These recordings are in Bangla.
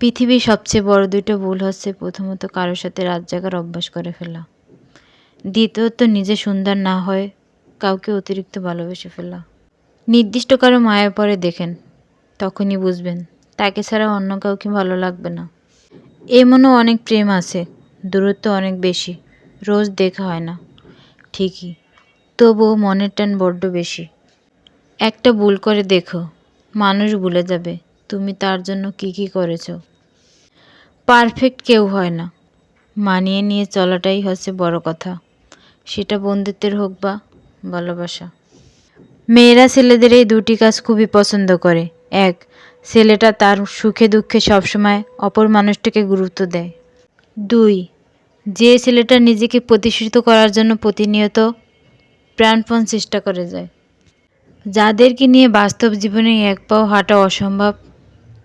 পৃথিবীর সবচেয়ে বড় দুটো ভুল হচ্ছে, প্রথমত কারোর সাথে রাত জাগার অভ্যাস করে ফেলা। দ্বিতীয়ত, নিজে সুন্দর না হয় কাউকে অতিরিক্ত ভালোবেসে ফেলা। নির্দিষ্ট কারও মায়া পরে দেখেন, তখনই বুঝবেন, তাকে ছাড়া অন্য কাউকে ভালো লাগবে না। এমনও অনেক প্রেম আছে, দূরত্ব অনেক বেশি, রোজ দেখা হয় না। ঠিকই, তবুও মনের টান বড্ড বেশি। একটা ভুল করে দেখো, মানুষ ভুলে যাবে, তুমি তার জন্য কি কি করেছ। পারফেক্ট কেউ হয় না। মানিয়ে নিয়ে চলাটাই হচ্ছে বড় কথা। সেটা বন্ধুত্বের হোক বা ভালোবাসা। মেয়েরা ছেলেদের এই দুটি কাজ খুবই পছন্দ করে। এক, ছেলেটা তার সুখে দুঃখে সবসময় অপর মানুষটাকে গুরুত্ব দেয়। দুই, যে ছেলেটা নিজেকে প্রতিষ্ঠিত করার জন্য প্রতিনিয়ত প্রাণপণ চেষ্টা করে যায়। যাদেরকে নিয়ে বাস্তব জীবনে এক পাও হাঁটা অসম্ভব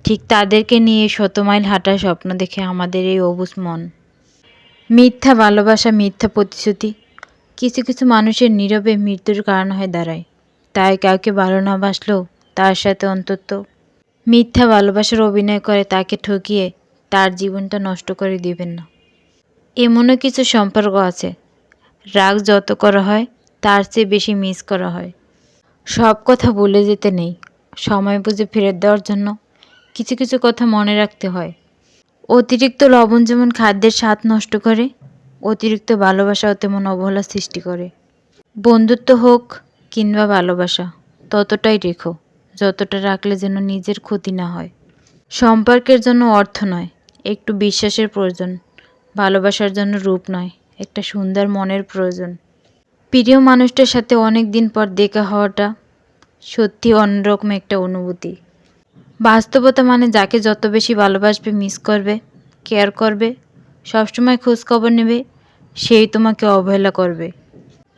ঠিক তাদেরকে নিয়ে শত মাইল হাঁটার স্বপ্ন দেখে আমাদের এই অবুজ মন। মিথ্যা ভালোবাসা, মিথ্যা প্রতিশ্রুতি, কিছু কিছু মানুষের নীরবে মৃত্যুর কারণ হয়ে দাঁড়ায়। তাই কাউকে ভালো না বাসলেও তার সাথে অন্তত মিথ্যা ভালোবাসার অভিনয় করে তাকে ঠকিয়ে তার জীবনটা নষ্ট করে দিবেন না। এমনও কিছু সম্পর্ক আছে। রাগ যত করা হয়, তার চেয়ে বেশি মিস করা হয়। সব কথা ভুলে যেতে নেই। সময় বুঝে ফেরত দেওয়ার জন্য কিছু কিছু কথা মনে রাখতে হয়। অতিরিক্ত লবণ যেমন খাদ্যের স্বাদ নষ্ট করে, অতিরিক্ত ভালোবাসাও তেমন অবহেলা সৃষ্টি করে। বন্ধুত্ব হোক কিংবা ভালোবাসা, ততটাই রেখো, যতটা রাখলে যেন নিজের ক্ষতি না হয়। সম্পর্কের জন্য অর্থ নয়, একটু বিশ্বাসের প্রয়োজন, ভালোবাসার জন্য রূপ নয়, একটা সুন্দর মনের প্রয়োজন। প্রিয় মানুষটার সাথে অনেক দিন পর দেখা হওয়াটা সত্যি অন্যরকম একটা অনুভূতি। বাস্তবতা মানে যাকে যত বেশি ভালোবাসবে মিস করবে কেয়ার করবে, সবসময় খোঁজখবর নেবে, সেই তোমাকে অবহেলা করবে।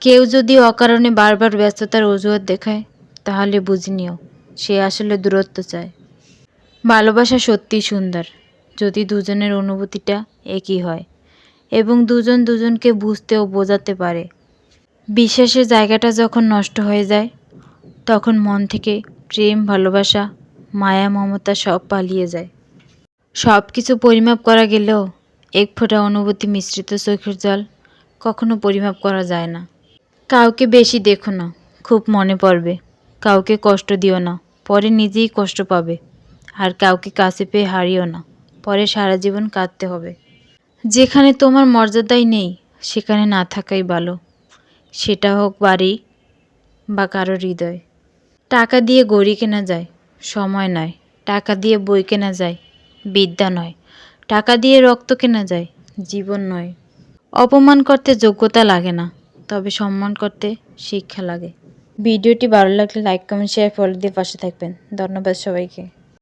কেউ যদি অকারণে বারবার ব্যস্ততার অজুহাত দেখায়, তাহলে বুঝে নিও, সে আসলে দূরত্ব চায়। ভালোবাসা সত্যিই সুন্দর, যদি দুজনের অনুভূতিটা একই হয়, এবং দুজন দুজনকে বুঝতে ও বোঝাতে পারে। বিশ্বাসের জায়গাটা যখন নষ্ট হয়ে যায়, তখন মন থেকে প্রেম, ভালোবাসা মায়া, মমতা সব পালিয়ে যায়। সব কিছু পরিমাপ করা গেলেও এক ফোঁটা অনুভূতি মিশ্রিত চোখের জল কখনো পরিমাপ করা যায় না। কাউকে বেশি দেখো না, খুব মনে পড়বে। কাউকে কষ্ট দিও না, পরে নিজেই কষ্ট পাবে। আর কাউকে কাছে পেয়ে হারিও না, পরে সারা জীবন কাঁদতে হবে। যেখানে তোমার মর্যাদাই নেই, সেখানে না থাকাই ভালো। সেটা হোক বাড়ি বা কারও হৃদয়। টাকা দিয়ে গড়ি কেনা যায় সময় নয়। টাকা দিয়ে বই কেনা যায়, বিদ্যা নয়। টাকা দিয়ে রক্ত কেনা যায়, জীবন নয়। অপমান করতে যোগ্যতা লাগে না, তবে সম্মান করতে শিক্ষা লাগে। ভিডিওটি ভালো লাগলে লাইক কমেন্ট শেয়ার ফলো দিয়ে পাশে থাকবেন। ধন্যবাদ সবাইকে।